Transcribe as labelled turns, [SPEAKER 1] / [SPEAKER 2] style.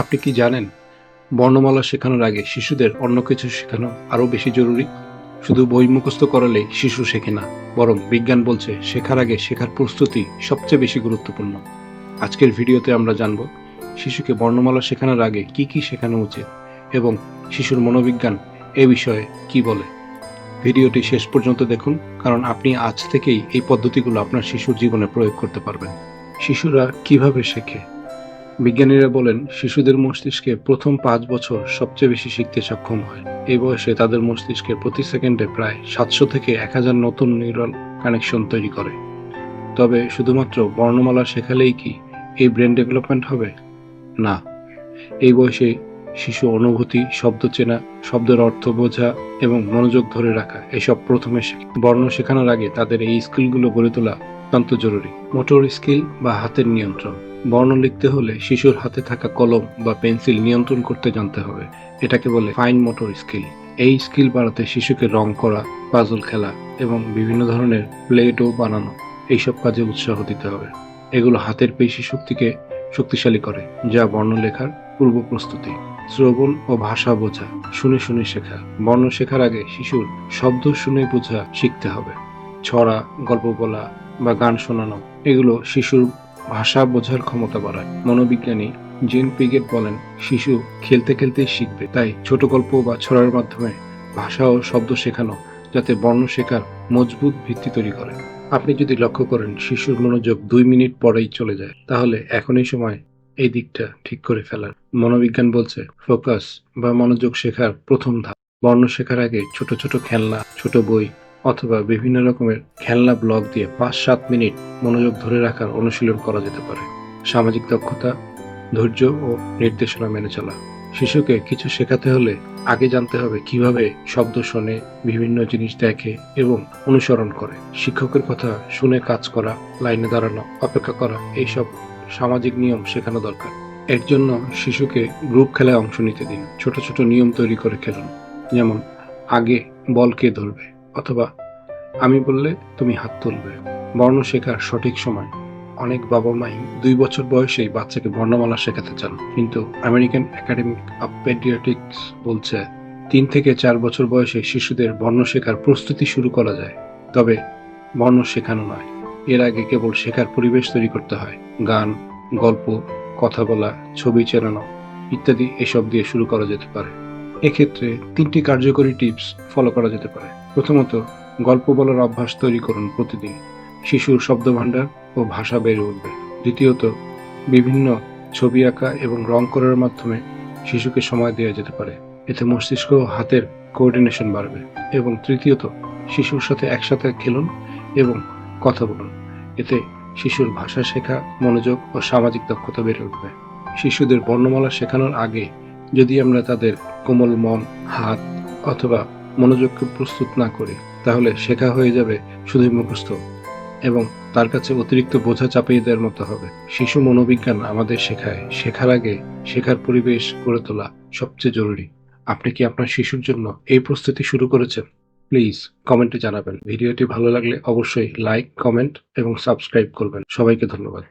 [SPEAKER 1] আপনি কি জানেন, বর্ণমালা শেখানোর আগে শিশুদের অন্য কিছু শেখানো আরও বেশি জরুরি? শুধু বই মুখস্থ করালেই শিশু শেখে না, বরং বিজ্ঞান বলছে শেখার আগে শেখার প্রস্তুতি সবচেয়ে বেশি গুরুত্বপূর্ণ। আজকের ভিডিওতে আমরা জানব, শিশুকে বর্ণমালা শেখানোর আগে কি কি শেখানো উচিত এবং শিশুর মনোবিজ্ঞান এ বিষয়ে কি বলে। ভিডিওটি শেষ পর্যন্ত দেখুন, কারণ আপনি আজ থেকেই এই পদ্ধতিগুলো আপনার শিশুর জীবনে প্রয়োগ করতে পারবেন। শিশুরা কীভাবে শেখে? বিজ্ঞানীরা বলেন, শিশুদের মস্তিষ্কে প্রথম পাঁচ বছর সবচেয়ে বেশি শিখতে সক্ষম হয়। এই বয়সে তাদের মস্তিষ্কে প্রতি সেকেন্ডে প্রায় সাতশো থেকে এক হাজার নতুন নিউরাল কানেকশন তৈরি করে। তবে শুধুমাত্র বর্ণমালা শেখালেই কি এই ব্রেন ডেভেলপমেন্ট হবে? না। এই বয়সে শিশু অনুভূতি, শব্দ চেনা, শব্দের অর্থ বোঝা এবং মনোযোগ ধরে রাখা, এসব প্রথমে বর্ণ শেখানোর আগে তাদের এই স্কিলগুলো গড়ে তোলা অত্যন্ত জরুরি। মোটর স্কিল বা হাতের নিয়ন্ত্রণ। বর্ণ লিখতে হলে শিশুর হাতে থাকা কলম বা পেন্সিল নিয়ন্ত্রণ করতে জানতে হবে। এটাকে বলে ফাইন মোটর স্কিল। এই স্কিল বাড়াতে শিশুকে রং করা, পাজল খেলা এবং বিভিন্ন ধরনের প্লেটও বানানো, এইসব কাজে উৎসাহ দিতে হবে। এগুলো হাতের পেশি শক্তিকে শক্তিশালী করে, যা বর্ণ লেখার পূর্ব প্রস্তুতি। শ্রবণ ও ভাষা বোঝা, শুনে শুনে শেখা। বর্ণ শেখার আগে শিশুর শব্দ শুনে বোঝা শিখতে হবে। ছড়া, গল্প বলা বা গান শোনানো, এগুলো শিশুর ভাষা বোঝার ক্ষমতা বাড়ায়। মনোবিজ্ঞানী জেন পিগেট বলেন, শিশু খেলতে খেলতে শিখবে। তাই ছোট গল্প বা ছড়ার মাধ্যমে ভাষা ও শব্দ শেখানো, যাতে বর্ণ শেখার মজবুত ভিত্তি তৈরি করে। আপনি যদি লক্ষ্য করেন, শিশুর মনোযোগ দুই মিনিট পরেই চলে যায়, তাহলে এখনই সময় এই দিকটা ঠিক করে ফেলার মনোবিজ্ঞান বলছে, ফোকাস বা মনোযোগ শেখার প্রথম ধাপ। বর্ণ শেখার আগে ছোট ছোট খেলনা, ছোট বই অথবা বিভিন্ন রকমের খেলনা ব্লক দিয়ে পাঁচ সাত মিনিট মনোযোগ ধরে রাখার অনুশীলন করা যেতে পারে। সামাজিক দক্ষতা, ধৈর্য ও নির্দেশনা মেনে চলা। শিশুকে কিছু শেখাতে হলে আগে জানতে হবে কীভাবে শব্দ শোনে, বিভিন্ন জিনিস দেখে এবং অনুসরণ করে। শিক্ষকের কথা শুনে কাজ করা, লাইনে দাঁড়ানো, অপেক্ষা করা, এইসব সামাজিক নিয়ম শেখানো দরকার। এর জন্য শিশুকে গ্রুপ খেলায় অংশ নিতে দিন। ছোট ছোট নিয়ম তৈরি করে খেলুন। যেমন, আগে বল কে ধরবে। অথবা আমি বললে তুমি হাত তুলবে। বর্ণ শেখার সঠিক সময়। অনেক বাবা মাই দুই বছর বয়সেই বাচ্চাকে বর্ণমালা শেখাতে চান। কিন্তু আমেরিকান একাডেমি অফ পেডিয়াট্রিক্স বলছে, তিন থেকে চার বছর বয়সে শিশুদের বর্ণ শেখার প্রস্তুতি শুরু করা যায়। তবে বর্ণ শেখানো নয়। এর আগে কেবল শেখার পরিবেশ তৈরি করতে হয়। গান, গল্প, কথা বলা, ছবি চেনানো ইত্যাদি এসব দিয়ে শুরু করা যেতে পারে। এক্ষেত্রে তিনটি কার্যকরী টিপস ফলো করা যেতে পারে। প্রথমত, গল্প বলার অভ্যাস তৈরি করুন প্রতিদিন। শিশুর শব্দভাণ্ডার ও ভাষা বেড়ে উঠবে। দ্বিতীয়ত, বিভিন্ন ছবি আঁকা এবং রং করার মাধ্যমে শিশুকে সময় দেওয়া যেতে পারে। এতে মস্তিষ্ক ও হাতের কোঅর্ডিনেশন বাড়বে। এবং তৃতীয়ত, শিশুর সাথে একসাথে খেলুন এবং কথা বলুন। এতে শিশুর ভাষা শেখা, মনোযোগ ও সামাজিক দক্ষতা বেড়ে উঠবে। শিশুদের বর্ণমালা শেখানোর আগে যদি আমরা তাদের কোমল মন, হাত অথবা মনোযোগকে প্রস্তুত না করি, তাহলে শেখা হয়ে যাবে শুধুই মুখস্থ এবং তার কাছে অতিরিক্ত বোঝা চাপিয়ে দেওয়ার মতো হবে। শিশু মনোবিজ্ঞান আমাদের শেখায়। শেখার আগে শেখার পরিবেশ গড়ে তোলা সবচেয়ে জরুরি। আপনি কি আপনার শিশুর জন্য এই প্রস্তুতি শুরু করেছেন? প্লিজ কমেন্টে জানাবেন। ভিডিওটি ভালো লাগলে অবশ্যই লাইক, কমেন্ট এবং সাবস্ক্রাইব করবেন। সবাইকে ধন্যবাদ।